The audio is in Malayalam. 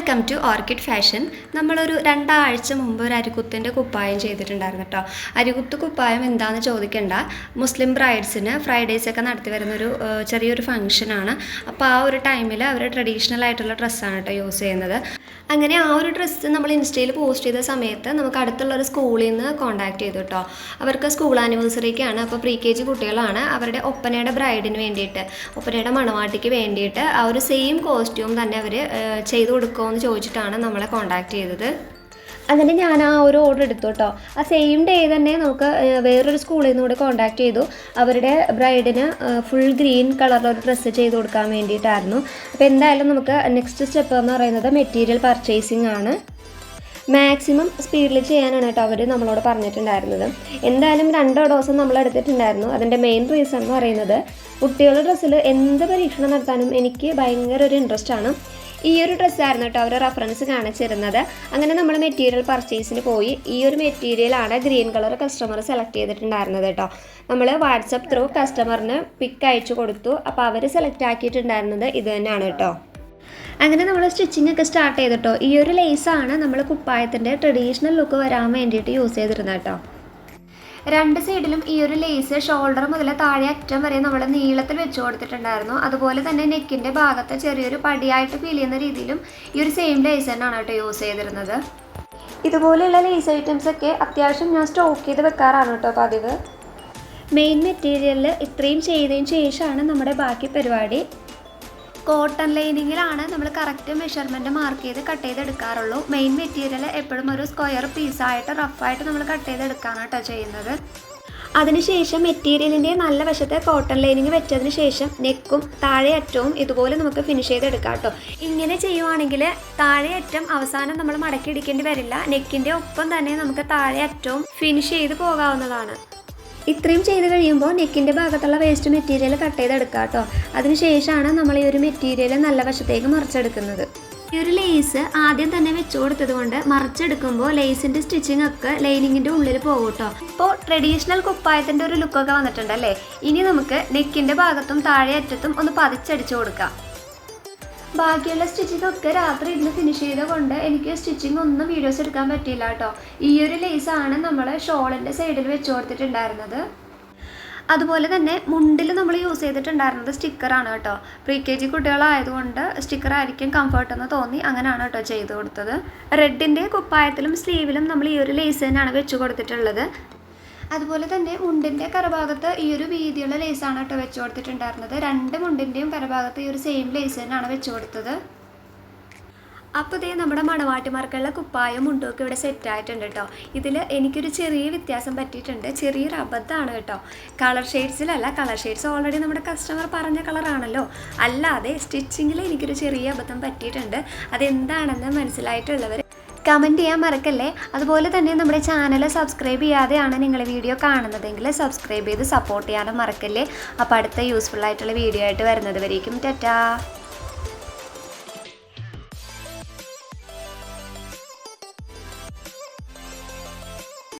വെൽക്കം ടു ഓർക്കിഡ് ഫാഷൻ നമ്മളൊരു രണ്ടാഴ്ച മുമ്പ് ഒരു അരികുത്തിന്റെ കുപ്പായം ചെയ്തിട്ടുണ്ടായിരുന്നു കേട്ടോ അരികുത്ത് കുപ്പായം എന്താണെന്ന് ചോദിക്കേണ്ട. മുസ്ലിം ബ്രൈഡ്സിന് ഫ്രൈഡേയ്സ് ഒക്കെ നടത്തി വരുന്ന ഒരു ചെറിയൊരു ഫംഗ്ഷനാണ് അപ്പോൾ ആ ഒരു ടൈമിൽ അവർ ട്രഡീഷണൽ ആയിട്ടുള്ള ഡ്രസ്സാണ് കേട്ടോ യൂസ് ചെയ്യുന്നത്. അങ്ങനെ ആ ഒരു ഡ്രസ്സ് നമ്മൾ ഇൻസ്റ്റയിൽ പോസ്റ്റ് ചെയ്ത സമയത്ത് നമുക്ക് അടുത്തുള്ള ഒരു സ്കൂളിൽ നിന്ന് കോൺടാക്ട് ചെയ്തു കേട്ടോ അവർക്ക് സ്കൂൾ ആനിവേഴ്സറിക്കാണ് അപ്പോൾ പ്രീ കെ ജി കുട്ടികളാണ് അവരുടെ ഒപ്പനയുടെ ബ്രൈഡിന് വേണ്ടിയിട്ട് ഒപ്പനയുടെ മണവാട്ടിക്ക് വേണ്ടിയിട്ട് ആ ഒരു സെയിം കോസ്റ്റ്യൂം തന്നെ അവർ ചെയ്തു കൊടുക്കുമോ എന്ന് ചോദിച്ചിട്ടാണ് നമ്മളെ കോൺടാക്ട് ചെയ്തത്. അങ്ങനെ ഞാൻ ആ ഒരു ഓർഡർ എടുത്തു കേട്ടോ ആ സെയിം ഡേ തന്നെ നമുക്ക് വേറൊരു സ്കൂളിൽ നിന്ന് കൂടെ കോൺടാക്ട് ചെയ്തു. അവരുടെ ബ്രൈഡിന് ഫുൾ ഗ്രീൻ കളറിലൊരു ഡ്രസ്സ് ചെയ്ത് കൊടുക്കാൻ വേണ്ടിയിട്ടായിരുന്നു. അപ്പോൾ എന്തായാലും നമുക്ക് നെക്സ്റ്റ് സ്റ്റെപ്പ് എന്ന് പറയുന്നത് മെറ്റീരിയൽ പർച്ചേസിങ് ആണ്. മാക്സിമം സ്പീഡിൽ ചെയ്യാനാണ് കേട്ടോ അവർ നമ്മളോട് പറഞ്ഞിട്ടുണ്ടായിരുന്നത്. എന്തായാലും രണ്ടോ ദിവസം നമ്മൾ എടുത്തിട്ടുണ്ടായിരുന്നു. അതിന്റെ മെയിൻ റീസൺ എന്ന് പറയുന്നത് കുട്ടികളുടെ ഡ്രസ്സിൽ എന്ത് പരീക്ഷണം നടത്താനും എനിക്ക് ഭയങ്കര ഒരു ഇൻട്രസ്റ്റ് ആണ്. ഈ ഒരു ഡ്രസ്സായിരുന്നു കേട്ടോ അവർ റെഫറൻസ് കാണിച്ചിരുന്നത്. അങ്ങനെ നമ്മൾ മെറ്റീരിയൽ പർച്ചേസിന് പോയി. ഈ ഒരു മെറ്റീരിയലാണ് ഗ്രീൻ കളർ കസ്റ്റമർ സെലക്ട് ചെയ്തിട്ടുണ്ടായിരുന്നത് കേട്ടോ. നമ്മൾ വാട്സപ്പ് ത്രൂ കസ്റ്റമറിന് പിക്ക് അയച്ചു കൊടുത്തു. അപ്പോൾ അവർ സെലക്ട് ആക്കിയിട്ടുണ്ടായിരുന്നത് ഇത് തന്നെയാണ് കേട്ടോ. അങ്ങനെ നമ്മൾ സ്റ്റിച്ചിങ് ഒക്കെ സ്റ്റാർട്ട് ചെയ്തിട്ടോ. ഈ ഒരു ലേസാണ് നമ്മൾ കുപ്പായത്തിന്റെ ട്രഡീഷണൽ ലുക്ക് വരാൻ വേണ്ടിയിട്ട് യൂസ് ചെയ്തിരുന്നത് കേട്ടോ. രണ്ട് സൈഡിലും ഈ ഒരു ലേസ് ഷോൾഡർ മുതൽ താഴെ അറ്റം വരെ നമ്മൾ നീളത്തിൽ വെച്ച് കൊടുത്തിട്ടുണ്ടായിരുന്നു. അതുപോലെ തന്നെ നെക്കിന്റെ ഭാഗത്ത് ചെറിയൊരു പടിയായിട്ട് ഫീൽ ചെയ്യുന്ന രീതിയിലും ഈ ഒരു സെയിം ലേസ് തന്നെയാണ് കേട്ടോ യൂസ് ചെയ്തിരുന്നത്. ഇതുപോലെയുള്ള ലേസ് ഐറ്റംസ് ഒക്കെ അത്യാവശ്യം ഞാൻ സ്റ്റോക്ക് ചെയ്ത് വെക്കാറാണ് കേട്ടോ പതിവ്. മെയിൻ മെറ്റീരിയലിൽ ഇത്രയും ചെയ്തതിന് ശേഷമാണ് നമ്മുടെ ബാക്കി പരിപാടി. കോട്ടൺ ലൈനിങ്ങിലാണ് നമ്മൾ കറക്റ്റ് മെഷർമെന്റ് മാർക്ക് ചെയ്ത് കട്ട് ചെയ്തെടുക്കാറുള്ളൂ. മെയിൻ മെറ്റീരിയൽ എപ്പോഴും ഒരു സ്ക്വയർ പീസായിട്ട് റഫായിട്ട് നമ്മൾ കട്ട് ചെയ്തെടുക്കാനാണ് കേട്ടോ ചെയ്യുന്നത്. അതിനുശേഷം മെറ്റീരിയലിന്റെ നല്ല വശത്തെ കോട്ടൺ ലൈനിങ് വെച്ചതിന് ശേഷം നെക്കും താഴെയറ്റവും ഇതുപോലെ നമുക്ക് ഫിനിഷ് ചെയ്തെടുക്കാം കേട്ടോ. ഇങ്ങനെ ചെയ്യുവാണെങ്കിൽ താഴെയറ്റം അവസാനം നമ്മൾ മടക്കി ഇടിക്കേണ്ടി വരില്ല. നെക്കിന്റെ ഒപ്പം തന്നെ നമുക്ക് താഴെയറ്റവും ഫിനിഷ് ചെയ്ത് പോകാവുന്നതാണ്. ഇത്രയും ചെയ്ത് കഴിയുമ്പോൾ നെക്കിന്റെ ഭാഗത്തുള്ള വേസ്റ്റ് മെറ്റീരിയൽ കട്ട് ചെയ്തെടുക്കുക കേട്ടോ. അതിനുശേഷമാണ് നമ്മൾ ഈ ഒരു മെറ്റീരിയൽ നല്ല വശത്തേക്ക് മറിച്ചെടുക്കുന്നത്. ഈ ഒരു ലേസ് ആദ്യം തന്നെ വെച്ചു കൊടുത്തത് കൊണ്ട് മറിച്ചെടുക്കുമ്പോൾ ലേസിന്റെ സ്റ്റിച്ചിങ് ഒക്കെ ലൈനിങ്ങിന്റെ ഉള്ളിൽ പോകും കേട്ടോ. ഇപ്പോൾ ട്രഡീഷണൽ കുപ്പായത്തിന്റെ ഒരു ലുക്കൊക്കെ വന്നിട്ടുണ്ടല്ലേ ഇനി നമുക്ക് നെക്കിന്റെ ഭാഗത്തും താഴെ അറ്റത്തും ഒന്ന് പതിച്ചടിച്ചു കൊടുക്കാം. ബാക്കിയുള്ള സ്റ്റിച്ചിങ് ഒക്കെ രാത്രി ഇരുന്ന് ഫിനിഷ് ചെയ്ത കൊണ്ട് എനിക്ക് സ്റ്റിച്ചിങ് ഒന്നും വീഡിയോസ് എടുക്കാൻ പറ്റിയില്ല കേട്ടോ. ഈ ഒരു ലേസാണ് നമ്മൾ ഷോളിന്റെ സൈഡിൽ വെച്ച് കൊടുത്തിട്ടുണ്ടായിരുന്നത്. അതുപോലെ തന്നെ മുണ്ടിൽ നമ്മൾ യൂസ് ചെയ്തിട്ടുണ്ടായിരുന്നത് സ്റ്റിക്കറാണ് കേട്ടോ. പ്രീ കെ ജി കുട്ടികളായതുകൊണ്ട് സ്റ്റിക്കർ ആയിരിക്കും കംഫർട്ട് എന്ന് തോന്നി. അങ്ങനെയാണ് കേട്ടോ ചെയ്ത് കൊടുത്തത്. റെഡിന്റെ കുപ്പായത്തിലും സ്ലീവിലും നമ്മൾ ഈ ഒരു ലേസ് തന്നെയാണ് വെച്ച് കൊടുത്തിട്ടുള്ളത്. അതുപോലെ തന്നെ മുണ്ടിന്റെ കരഭാഗത്ത് ഈ ഒരു വീതിയുള്ള ലേസാണ് കേട്ടോ വെച്ച് കൊടുത്തിട്ടുണ്ടായിരുന്നത്. രണ്ട് മുണ്ടിന്റെയും കരഭാഗത്ത് ഈ ഒരു സെയിം ലേസ് തന്നെയാണ് വെച്ച് കൊടുത്തത്. അപ്പോൾ ഇതേ നമ്മുടെ മണവാട്ടിമാർക്കുള്ള കുപ്പായം മുണ്ടൊക്കെ ഇവിടെ സെറ്റ് ആയിട്ടുണ്ട് കേട്ടോ. ഇതിൽ എനിക്കൊരു ചെറിയ വ്യത്യാസം പറ്റിയിട്ടുണ്ട്. ചെറിയൊരു അബദ്ധമാണ് കേട്ടോ. കളർ ഷെയ്ഡ്സിലല്ല കളർ ഷെയ്ഡ്സ് ഓൾറെഡി നമ്മുടെ കസ്റ്റമർ പറഞ്ഞ കളറാണല്ലോ അല്ലാതെ സ്റ്റിച്ചിങ്ങിൽ എനിക്കൊരു ചെറിയ അബദ്ധം പറ്റിയിട്ടുണ്ട്. അതെന്താണെന്ന് മനസ്സിലായിട്ടുള്ളവർ കമന്റ് ചെയ്യാൻ മറക്കല്ലേ? അതുപോലെ തന്നെ നമ്മുടെ ചാനൽ സബ്സ്ക്രൈബ് ചെയ്യാതെയാണ് നിങ്ങൾ വീഡിയോ കാണുന്നതെങ്കിൽ സബ്സ്ക്രൈബ് ചെയ്ത് സപ്പോർട്ട് ചെയ്യാനും മറക്കല്ലേ? അപ്പോൾ അടുത്ത യൂസ്ഫുൾ ആയിട്ടുള്ള വീഡിയോ ആയിട്ട് വരുന്നത് വരേക്കും. ടാറ്റാ.